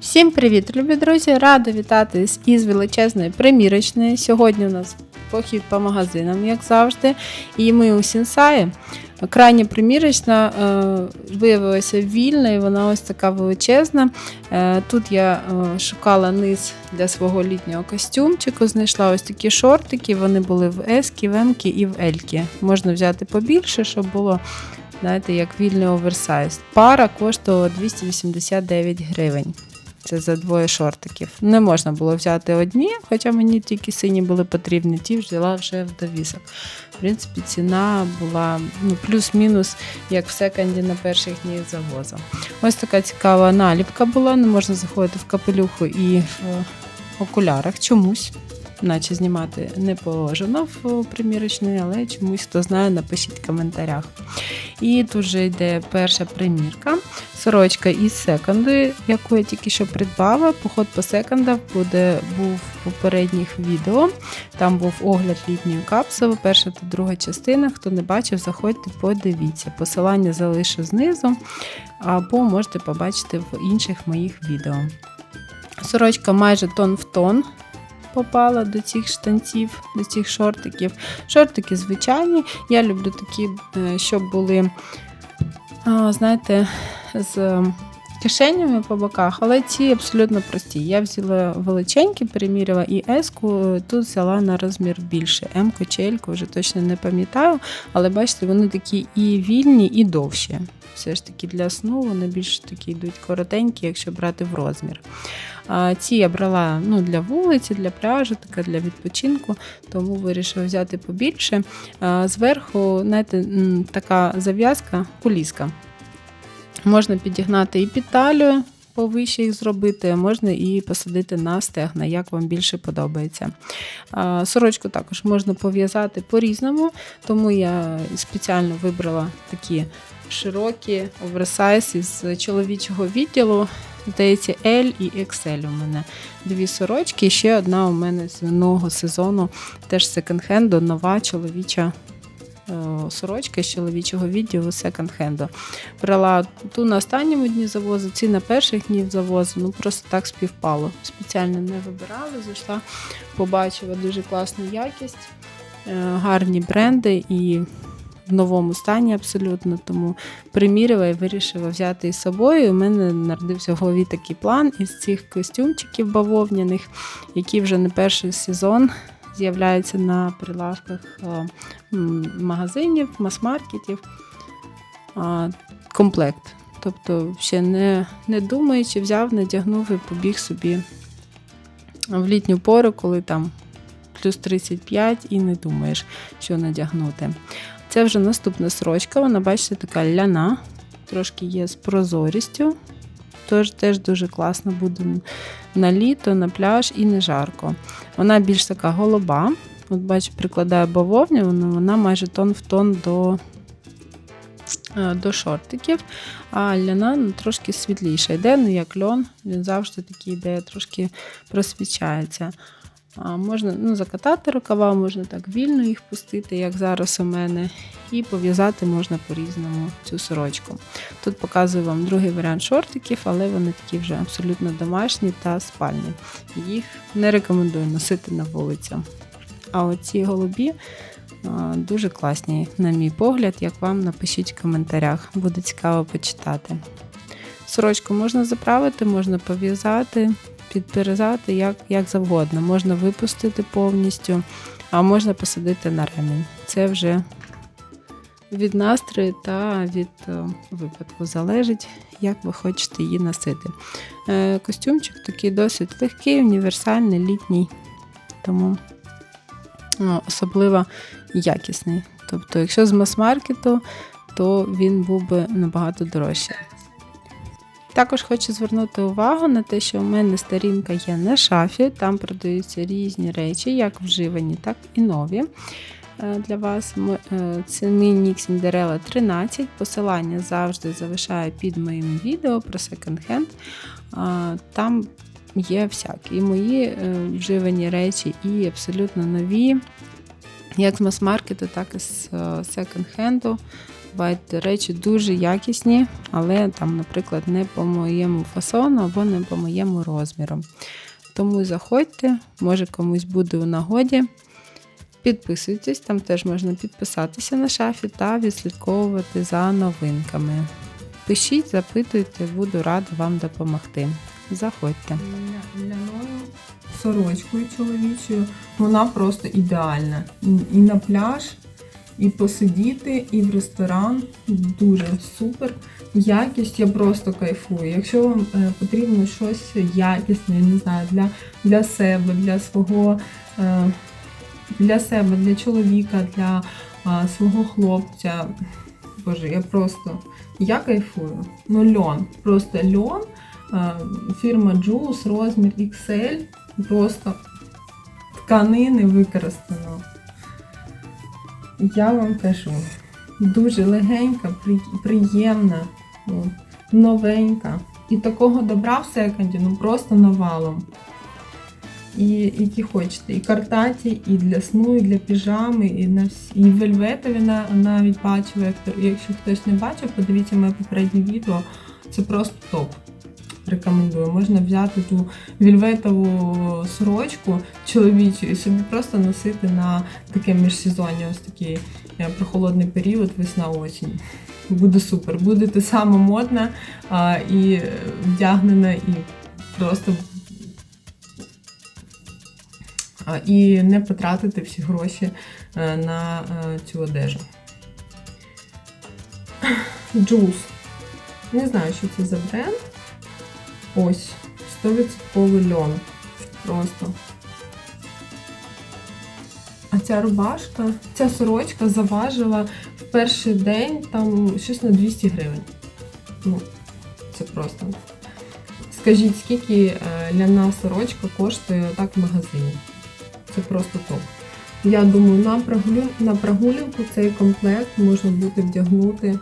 Всім привіт, любі друзі! Рада вітати із величезної примірочної. Сьогодні у нас похід по магазинам, як завжди. І ми у Сінсаї. Крайня примірочна е, виявилася вільна, і вона ось така величезна. Е, тут я е, шукала низ для свого літнього костюмчику, знайшла ось такі шортики, вони були в Ескі, в Емкі і в Елькі. Можна взяти побільше, щоб було знаєте, як вільний оверсайз. Пара коштувала 289 гривень. Це за двоє шортиків. Не можна було взяти одні, хоча мені тільки сині були потрібні, ті взяла вже в довісок. В принципі, ціна була ну, плюс-мінус, як в секонді на перших днів завозу. Ось така цікава наліпка була. Не можна заходити в капелюху і в окулярах чомусь наче знімати не положено в примірочної, але чомусь хто знає, напишіть в коментарях. І тут вже йде перша примірка. Сорочка із секонду, яку я тільки що придбала. Поход по секондах буде, був в попередніх відео. Там був огляд літньої капсули, перша та друга частина. Хто не бачив, заходьте, подивіться. Посилання залишу знизу, або можете побачити в інших моїх відео. Сорочка майже тон в тон попала до цих штанців, до цих шортиків. Шортики звичайні. Я люблю такі, е, щоб були, знаєте, з кишенями по боках, але ці абсолютно прості. Я взяла величенькі, переміряла і еску, тут взяла на розмір більше. М-ку чи вже точно не пам'ятаю, але бачите, вони такі і вільні, і довші. Все ж таки для сну вони більш такі йдуть коротенькі, якщо брати в розмір. Ці я брала ну, для вулиці, для пляжу, така для відпочинку, тому вирішила взяти побільше. Зверху, знаєте, така зав'язка, куліска. Можна підігнати і під талію, повище їх зробити, можна і посадити на стегна, як вам більше подобається. Сорочку також можна пов'язати по-різному, тому я спеціально вибрала такі широкі оверсайз із чоловічого відділу. Здається, L і XL у мене дві сорочки. Ще одна у мене з нового сезону, теж секонд-хенду, нова чоловіча е, сорочка з чоловічого відділу секонд-хенду. Брала ту на останньому дні завозу, ці на перших днів завозу, ну просто так співпало. Спеціально не вибирала, зайшла, побачила дуже класну якість, е, гарні бренди і в новому стані абсолютно, тому примірила і вирішила взяти із собою. У мене народився в голові такий план із цих костюмчиків бавовняних, які вже не перший сезон з'являються на прилавках магазинів, мас-маркетів. Комплект. Тобто, ще не не думаючи, взяв, надягнув і побіг собі в літню пору, коли там плюс 35 і не думаєш, що надягнути. Це вже наступна сорочка, вона, бачите, така ляна, трошки є з прозорістю. Тож теж дуже класно буде на літо, на пляж і не жарко. Вона більш така голуба. От бачу, прикладаю бавовню, вона майже тон в тон до е, до шортиків, а ляна ну, трошки світліша йде, ну як льон, він завжди такий йде, трошки просвічається. Можна ну, закатати рукава, можна так вільно їх пустити, як зараз у мене, і пов'язати можна по-різному цю сорочку. Тут показую вам другий варіант шортиків, але вони такі вже абсолютно домашні та спальні. Їх не рекомендую носити на вулицю. А оці голубі дуже класні, на мій погляд, як вам напишіть в коментарях, буде цікаво почитати. Сорочку можна заправити, можна пов'язати підперезати як як завгодно. Можна випустити повністю, а можна посадити на ремінь. Це вже від настрою та від е, випадку залежить, як ви хочете її носити. Е, костюмчик такий досить легкий, універсальний, літній, тому ну, особливо якісний. Тобто, якщо з мас-маркету, то він був би набагато дорожчий. Також хочу звернути увагу на те, що у мене сторінка є на шафі, там продаються різні речі, як вживані, так і нові. Е, для вас це мій Cinderella 13. Посилання завжди залишаю під моїм відео про секонд-хенд. Там є всякі і мої е, вживані речі, і абсолютно нові, як з мас-маркету, так і з секонд-хенду бувають речі дуже якісні, але там, наприклад, не по моєму фасону або не по моєму розміру. Тому заходьте, може комусь буде у нагоді. Підписуйтесь, там теж можна підписатися на шафі та відслідковувати за новинками. Пишіть, запитуйте, буду рада вам допомогти. Заходьте. Сорочкою чоловічою. Вона просто ідеальна. І на пляж, і посидіти, і в ресторан. Дуже супер. Якість я просто кайфую. Якщо вам е, потрібно щось якісне, я не знаю, для, для себе, для свого. Е, для себе, для чоловіка, для свого хлопця. Боже, я просто я кайфую. Ну, льон. Просто льон. а, Фірма Juice, розмір XL. Просто тканини використано. Я вам кажу. Дуже легенька, приємна, новенька. І такого добра в секонді, ну просто навалом. І які хочете. І картаті, і для сну, і для піжами, і на всі. І вельветові навіть бачила. Якщо хтось не бачив, подивіться моє попереднє відео. Це просто топ. Рекомендую. Можна взяти ту вільветову сорочку чоловічу і собі просто носити на таке міжсезоння, ось такий е, прохолодний період, весна осінь. Буде супер. Будете саме модна а, і вдягнена, і просто а, і не потратити всі гроші е, на е, цю одежу. Джуз. Не знаю, що це за бренд. Ось, 100% льон. Просто. А ця рубашка, ця сорочка заважила в перший день там щось на 200 гривень. Ну, це просто. Скажіть, скільки е, ляна сорочка коштує так в магазині? Це просто топ. Я думаю, на, прогулю... на прогулянку цей комплект можна буде вдягнути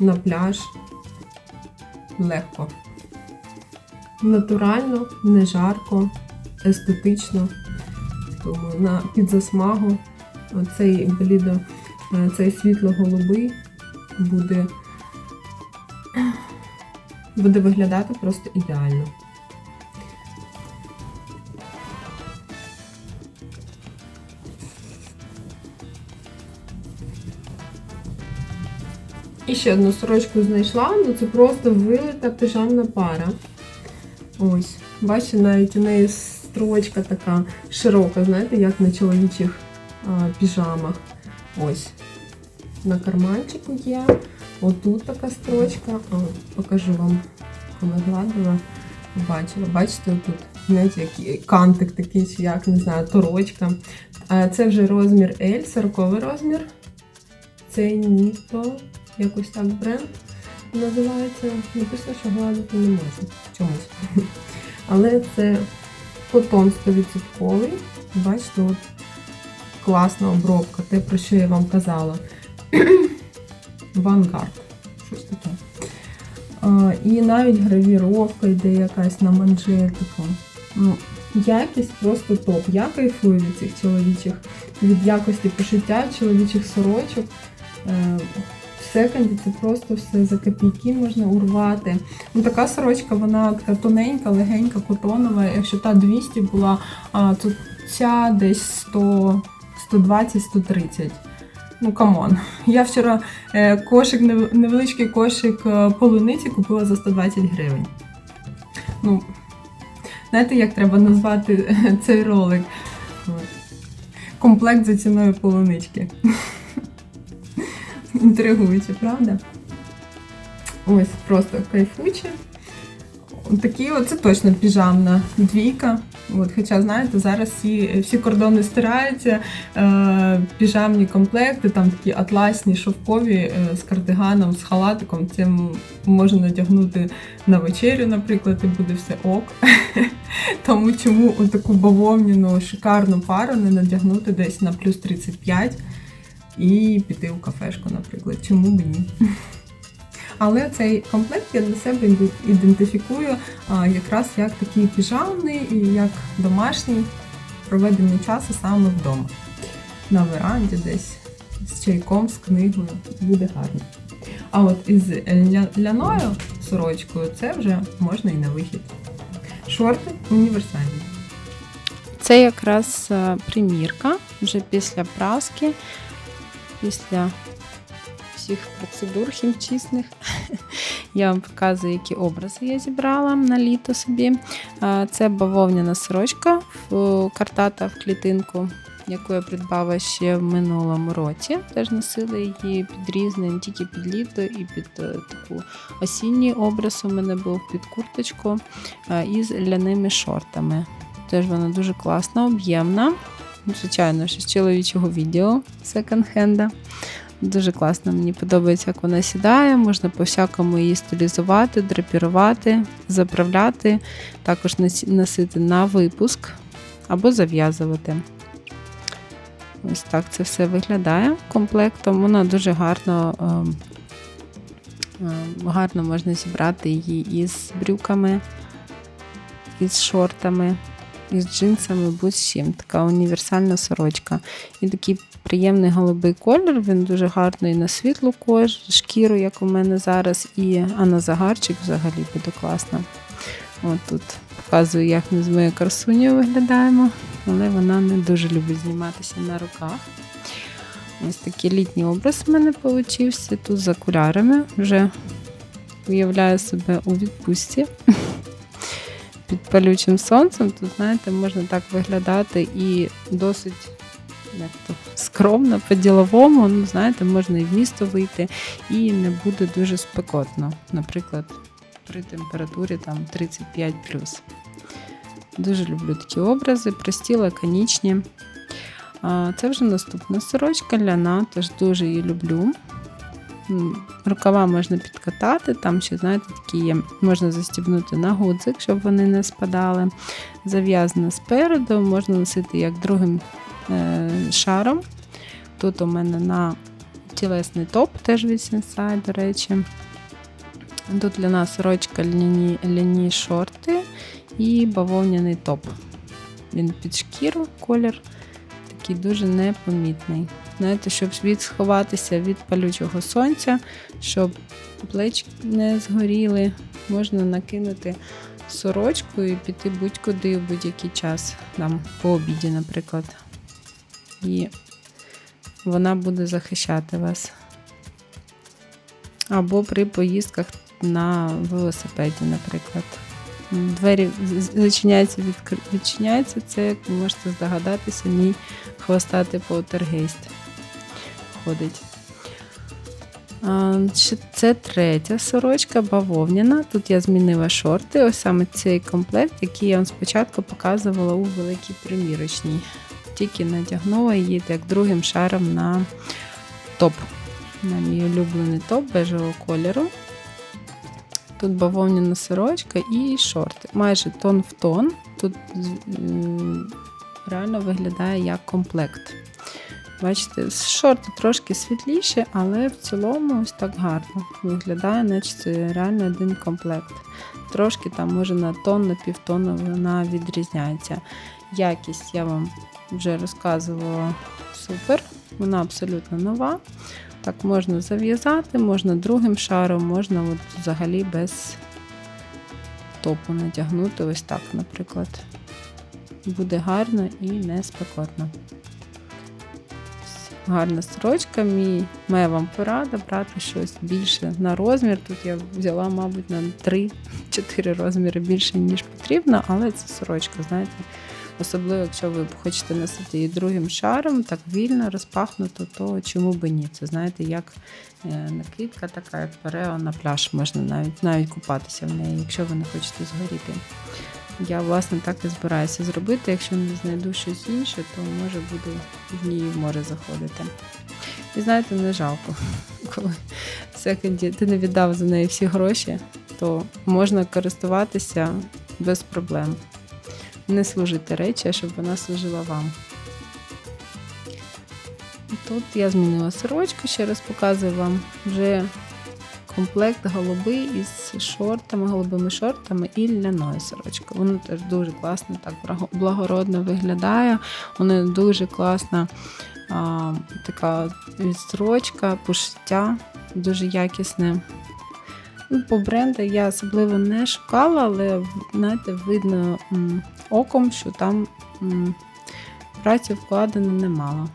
на пляж легко. Натурально, не жарко, естетично. Тому на під засмагу цей блідо, е, цей світло-голубий буде, буде виглядати просто ідеально. І ще одну сорочку знайшла, ну це просто вилита пижамна пара. Ось, бачите, навіть у неї строчка така широка, знаєте, як на чоловічих а, піжамах. Ось. На карманчику є. Отут така строчка. О, покажу вам, коли гладила. Бачила, бачите, отут, знаєте, який кантик такий, чи як, не знаю, торочка. А це вже розмір L, 40 розмір. Це Ніто, якось так бренд називається. Написано, що гладити не можна чомусь. Але це котон 100%. Бачите, от класна обробка, те, про що я вам казала. Vanguard. Щось таке. А, і навіть гравіровка йде якась на манжетику. Ну, якість просто топ. Я кайфую від цих чоловічих, від якості пошиття чоловічих сорочок. Секонді це просто все за копійки можна урвати. Ну, така сорочка, вона така тоненька, легенька, котонова. Якщо та 200 була, а, то ця десь 120-130. Ну, камон. Я вчора е, кошик, невеличкий кошик е, полуниці купила за 120 гривень. Ну, знаєте, як треба назвати е, цей ролик? Комплект за ціною полунички. Інтригуюче, правда? Ось, просто кайфуче. Такі, оце точно піжамна двійка. От, хоча, знаєте, зараз всі, всі кордони стираються, е, піжамні комплекти, там такі атласні, шовкові е, з кардиганом, з халатиком. Це можна надягнути на вечерю, наприклад, і буде все ок. Тому чому таку бавовняну шикарну пару не надягнути десь на плюс 35 і піти у кафешку, наприклад. Чому б ні? Але цей комплект я для себе ідентифікую якраз як такий піжамний і як домашній проведення часу саме вдома. На веранді десь з чайком, з книгою. Буде гарно. А от із ля- ляною сорочкою це вже можна і на вихід. Шорти універсальні. Це якраз е, примірка вже після праски, після всіх процедур хімчисних. Я вам показую, які образи я зібрала на літо собі. Це бавовняна сорочка картата в клітинку, яку я придбала ще в минулому році. Теж носила її під різне, не тільки під літо, і під е, таку осінній образ у мене був під курточку із ляними шортами. Теж вона дуже класна, об'ємна. Звичайно, що з чоловічого відео секонд-хенда. Дуже класно, мені подобається, як вона сідає. Можна по-всякому її стилізувати, драпірувати, заправляти, також носити на випуск або зав'язувати. Ось так це все виглядає комплектом. Вона дуже гарно, ем, ем, гарно можна зібрати її із брюками, із шортами із джинсами, будь-чим. Така універсальна сорочка. І такий приємний голубий колір, він дуже гарний на світлу кож, шкіру, як у мене зараз, і, а на загарчик взагалі буде класно. От тут показую, як ми з моєю красунею виглядаємо, але вона не дуже любить зніматися на руках. Ось такий літній образ в мене вийшов. Тут за окулярами вже уявляю себе у відпустці під палючим сонцем, тут, знаєте, можна так виглядати і досить як то, скромно, по-діловому. Ну, знаєте, можна і в місто вийти, і не буде дуже спекотно. Наприклад, при температурі там 35 Дуже люблю такі образи, прості, лаконічні. Це вже наступна сорочка ляна, теж дуже її люблю. Рукава можна підкатати, там ще, знаєте, такі є, можна застібнути на гудзик, щоб вони не спадали. Зав'язана спереду, можна носити як другим е, шаром. Тут у мене на тілесний топ, теж від Sensai, до речі. Тут для нас сорочка ляні, ляні шорти і бавовняний топ. Він під шкіру, колір такий дуже непомітний. Знаєте, щоб від сховатися від палючого сонця, щоб плечі не згоріли, можна накинути сорочку і піти будь-куди в будь-який час, там по обіді, наприклад. І вона буде захищати вас. Або при поїздках на велосипеді, наприклад. Двері зачиняються, відкр- відчиняються. Це, як ви можете здогадатися, мій хвостатий полтергейст ходить. А, ще Це третя сорочка бавовняна. Тут я змінила шорти. Ось саме цей комплект, який я вам спочатку показувала у великій примірочній. Тільки надягнула її як другим шаром на топ. На мій улюблений топ бежевого кольору. Тут бавовняна сорочка і шорти. Майже тон в тон. Тут реально виглядає як комплект. Бачите, шорти трошки світліші, але в цілому ось так гарно виглядає, наче це реально один комплект. Трошки там, може, на тон, на півтона вона відрізняється. Якість я вам вже розказувала супер, вона абсолютно нова. Так можна зав'язати, можна другим шаром, можна от взагалі без топу надягнути. Ось так, наприклад. Буде гарно і не спекотно. Гарна сорочка, мій моя вам порада брати щось більше на розмір. Тут я взяла, мабуть, на 3-4 розміри більше, ніж потрібно, але це сорочка, знаєте. Особливо, якщо ви хочете носити її другим шаром, так вільно, розпахнуто, то чому би ні? Це знаєте, як е, накидка така, як парео на пляж, можна навіть навіть купатися в неї, якщо ви не хочете згоріти. Я, власне, так і збираюся зробити. Якщо не знайду щось інше, то може буду в ній в море заходити. І знаєте, не жалко, коли в секонді ти не віддав за неї всі гроші, то можна користуватися без проблем. Не служити речі, а щоб вона служила вам. Тут я змінила сорочку, ще раз показую вам вже комплект голубий із шортами, голубими шортами і ляною сорочкою. Воно теж дуже класно, так благородно виглядає. Воно дуже класно а, така відстрочка, пошиття дуже якісне. Ну, по бренду я особливо не шукала, але знаєте, видно оком, що там праці вкладено немало.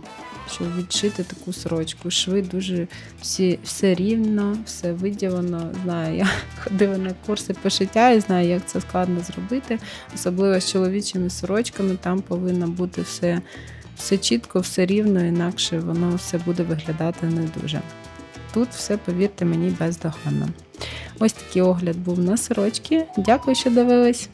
Щоб відшити таку сорочку. Шви дуже всі, все рівно, все виділено. Знаю, я ходила на курси пошиття і знаю, як це складно зробити. Особливо з чоловічими сорочками, там повинно бути все, все чітко, все рівно, інакше воно все буде виглядати не дуже. Тут все, повірте мені, бездоганно. Ось такий огляд був на сорочки. Дякую, що дивились.